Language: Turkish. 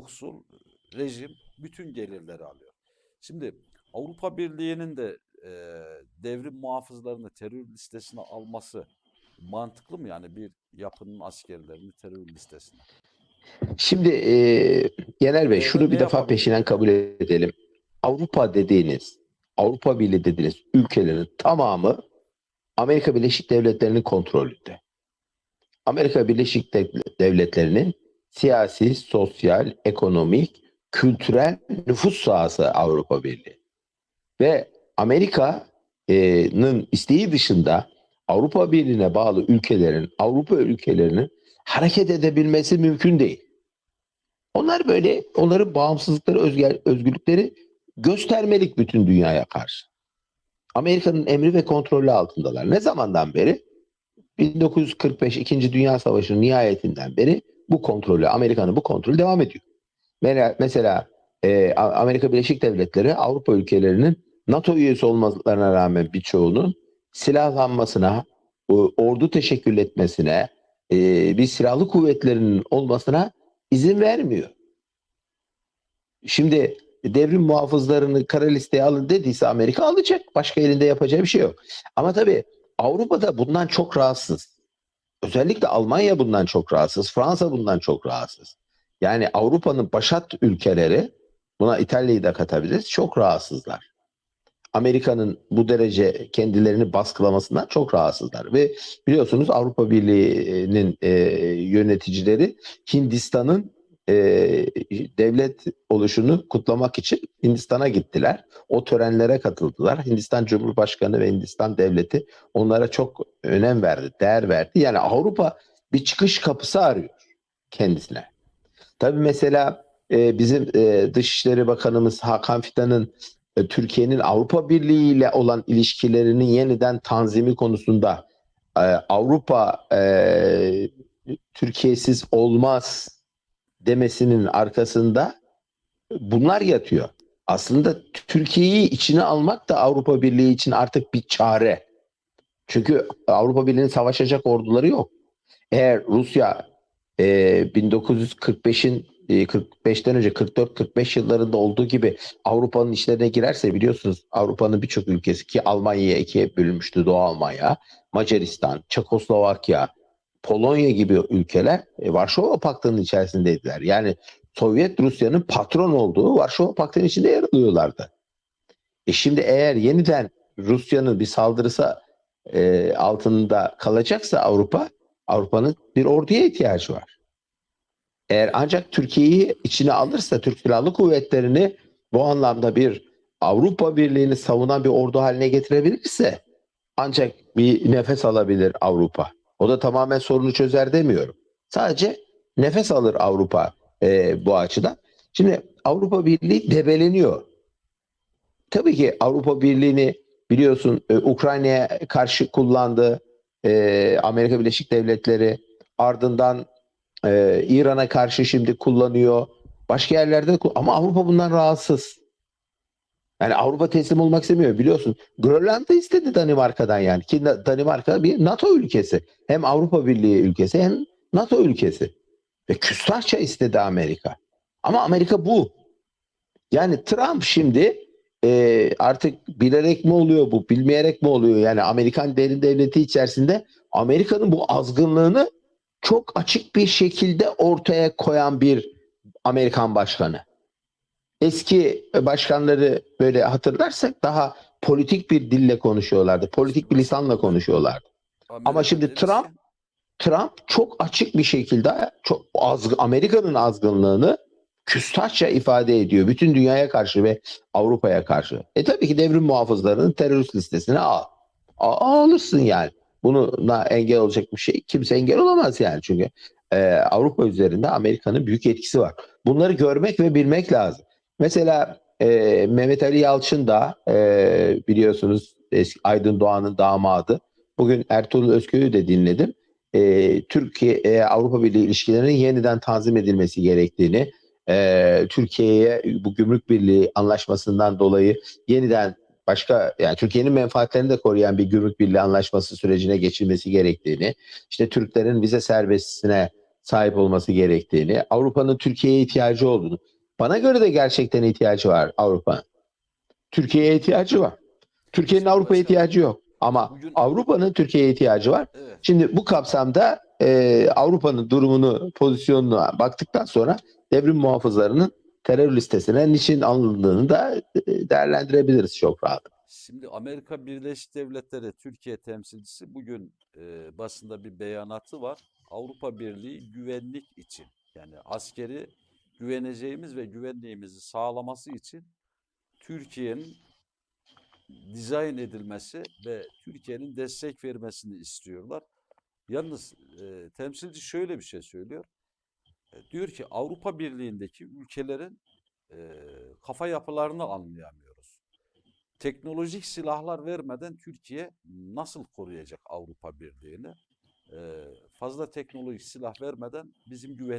yoksul rejim bütün gelirleri alıyor. Şimdi Avrupa Birliği'nin de e, devrim muhafızlarını terör listesine alması mantıklı mı? Yani bir yapının askerlerini terör listesine. Şimdi e, Yener Bey şunu bir defa yapabilir peşinden yani? kabul edelim. Avrupa dediğiniz, Avrupa Birliği dediğiniz ülkelerin tamamı Amerika Birleşik Devletleri'nin kontrolünde. Amerika Birleşik Dev- Devletleri'nin siyasi, sosyal, ekonomik, kültürel nüfus sahası Avrupa Birliği. Ve Amerika'nın isteği dışında Avrupa Birliği'ne bağlı ülkelerin, Avrupa ülkelerinin hareket edebilmesi mümkün değil. Onlar böyle, onların bağımsızlıkları, özgür, özgürlükleri göstermelik bütün dünyaya karşı. Amerika'nın emri ve kontrolü altındalar. Ne zamandan beri? 1945 İkinci Dünya Savaşı'nın nihayetinden beri bu kontrolü, Amerika'nın bu kontrolü devam ediyor. Mesela, e, Amerika Birleşik Devletleri Avrupa ülkelerinin NATO üyesi olmalarına rağmen birçoğunun silahlanmasına, ordu teşekkül etmesine, e, bir silahlı kuvvetlerinin olmasına izin vermiyor. Şimdi devrim muhafızlarını kara listeye alın dediyse Amerika alacak. Başka elinde yapacağı bir şey yok. Ama tabii Avrupa'da bundan çok rahatsız. Özellikle Almanya bundan çok rahatsız. Fransa bundan çok rahatsız. Yani Avrupa'nın başat ülkeleri buna İtalya'yı da katabiliriz. Çok rahatsızlar. Amerika'nın bu derece kendilerini baskılamasından çok rahatsızlar. Ve biliyorsunuz Avrupa Birliği'nin e, yöneticileri Hindistan'ın e, devlet oluşunu kutlamak için Hindistan'a gittiler. O törenlere katıldılar. Hindistan Cumhurbaşkanı ve Hindistan devleti onlara çok önem verdi, değer verdi. Yani Avrupa bir çıkış kapısı arıyor kendisine. Tabii mesela e, bizim e, Dışişleri Bakanımız Hakan Fidan'ın e, Türkiye'nin Avrupa Birliği ile olan ilişkilerinin yeniden tanzimi konusunda e, Avrupa e, Türkiye'siz olmaz demesinin arkasında bunlar yatıyor. Aslında Türkiye'yi içine almak da Avrupa Birliği için artık bir çare. Çünkü Avrupa Birliği'nin savaşacak orduları yok. Eğer Rusya e, 1945'in e, 45'ten önce 44-45 yıllarında olduğu gibi Avrupa'nın işlerine girerse biliyorsunuz Avrupa'nın birçok ülkesi ki Almanya'ya ikiye bölünmüştü Doğu Almanya, Macaristan, Çekoslovakya, Polonya gibi ülkeler e, Varşova Paktı'nın içerisindeydiler. Yani Sovyet Rusya'nın patron olduğu Varşova Paktı'nın içinde yer alıyorlardı. E şimdi eğer yeniden Rusya'nın bir saldırısı e, altında kalacaksa Avrupa, Avrupa'nın bir orduya ihtiyacı var. Eğer ancak Türkiye'yi içine alırsa Türk Silahlı Kuvvetleri'ni bu anlamda bir Avrupa Birliği'ni savunan bir ordu haline getirebilirse ancak bir nefes alabilir Avrupa. O da tamamen sorunu çözer demiyorum. Sadece nefes alır Avrupa e, bu açıdan. Şimdi Avrupa Birliği debeleniyor. Tabii ki Avrupa Birliği'ni biliyorsun e, Ukrayna'ya karşı kullandı. E, Amerika Birleşik Devletleri ardından e, İran'a karşı şimdi kullanıyor. Başka yerlerde ama Avrupa bundan rahatsız. Yani Avrupa teslim olmak istemiyor biliyorsun. Grönland'ı istedi Danimarka'dan yani. Ki Danimarka bir NATO ülkesi. Hem Avrupa Birliği ülkesi hem NATO ülkesi. Ve küstahça istedi Amerika. Ama Amerika bu. Yani Trump şimdi e, artık bilerek mi oluyor bu, bilmeyerek mi oluyor? Yani Amerikan derin devleti içerisinde Amerika'nın bu azgınlığını çok açık bir şekilde ortaya koyan bir Amerikan başkanı. Eski başkanları böyle hatırlarsak daha politik bir dille konuşuyorlardı. Politik bir lisanla konuşuyorlardı. Amerika şimdi Trump- Trump çok açık bir şekilde çok azg- Amerika'nın azgınlığını küstahça ifade ediyor. Bütün dünyaya karşı ve Avrupa'ya karşı. E tabii ki devrim muhafızlarının terörist listesine al. A- alırsın yani. Buna engel olacak bir şey kimse engel olamaz yani çünkü e, Avrupa üzerinde Amerika'nın büyük etkisi var. Bunları görmek ve bilmek lazım. Mesela e, Mehmet Ali Yalçın da e, biliyorsunuz eski Aydın Doğan'ın damadı. Bugün Ertuğrul Özköy'ü de dinledim. E, Türkiye e, Avrupa Birliği ilişkilerinin yeniden tanzim edilmesi gerektiğini, e, Türkiye'ye bu gümrük birliği anlaşmasından dolayı yeniden başka yani Türkiye'nin menfaatlerini de koruyan bir gümrük birliği anlaşması sürecine geçilmesi gerektiğini, işte Türklerin vize serbestisine sahip olması gerektiğini, Avrupa'nın Türkiye'ye ihtiyacı olduğunu. Bana göre de gerçekten ihtiyacı var Avrupa. Türkiye'ye ihtiyacı var. Türkiye'nin Avrupa'ya ihtiyacı yok. Ama Avrupa'nın Türkiye'ye ihtiyacı var. Evet. Şimdi bu kapsamda e, Avrupa'nın durumunu, pozisyonuna baktıktan sonra devrim muhafızlarının terör listesine niçin alındığını da e, değerlendirebiliriz çok rahat. Şimdi Amerika Birleşik Devletleri Türkiye temsilcisi bugün e, basında bir beyanatı var. Avrupa Birliği güvenlik için yani askeri güveneceğimiz ve güvenliğimizi sağlaması için Türkiye'nin dizayn edilmesi ve Türkiye'nin destek vermesini istiyorlar. Yalnız e, temsilci şöyle bir şey söylüyor. E, diyor ki Avrupa Birliği'ndeki ülkelerin e, kafa yapılarını anlayamıyoruz teknolojik silahlar vermeden Türkiye nasıl koruyacak Avrupa Birliği'ni? Ee, fazla teknolojik silah vermeden bizim güven